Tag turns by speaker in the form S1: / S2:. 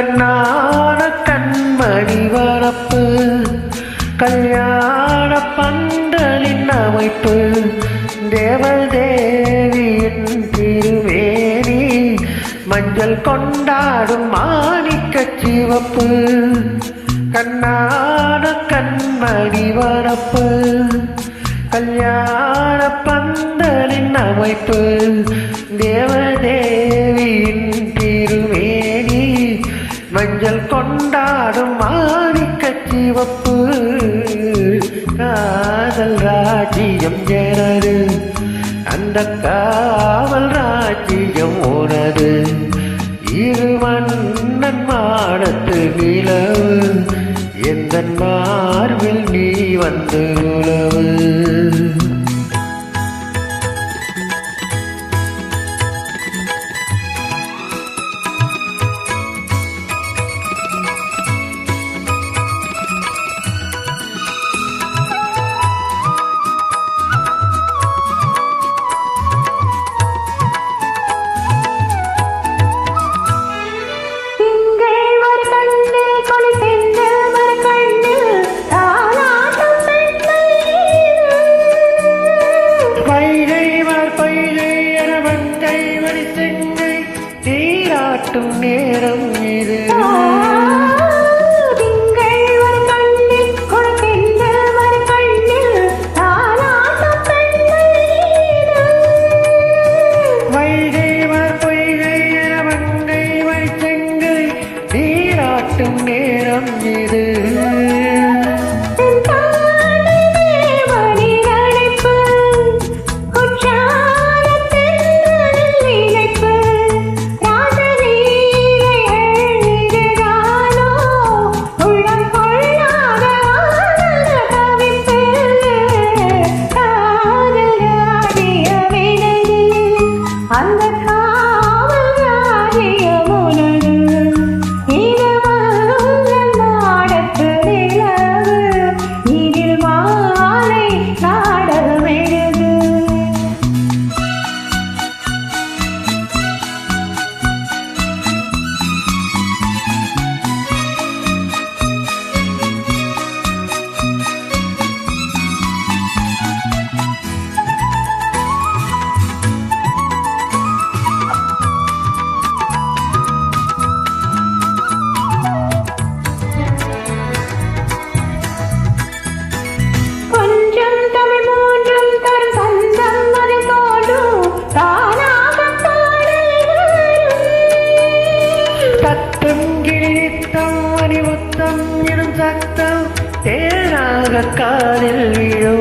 S1: கண்ணான கண்மணி வரப்பு கல்யாண பந்தலின் அமைப்பு தேவல் தேவியின் திருவேணி மஞ்சள் கொண்டாடும் மாணிக்க சிவப்பு கண்ணான கண்மணி வரப்பு கல்யாண பந்தலின் அமைப்பு தேவதே கொண்டாடும் மாணிக்க சிவப்பு காதல் ராஜ்யம் எனது. அந்த காவல் ராஜ்யம் உனது. இரு மன்னன் மாடத்து நிலவு எந்த மார்பில் நீ வந்து உழவு வரி செங்கை நீராட்டும் நேரம் இது.
S2: தேனாக
S1: காதில்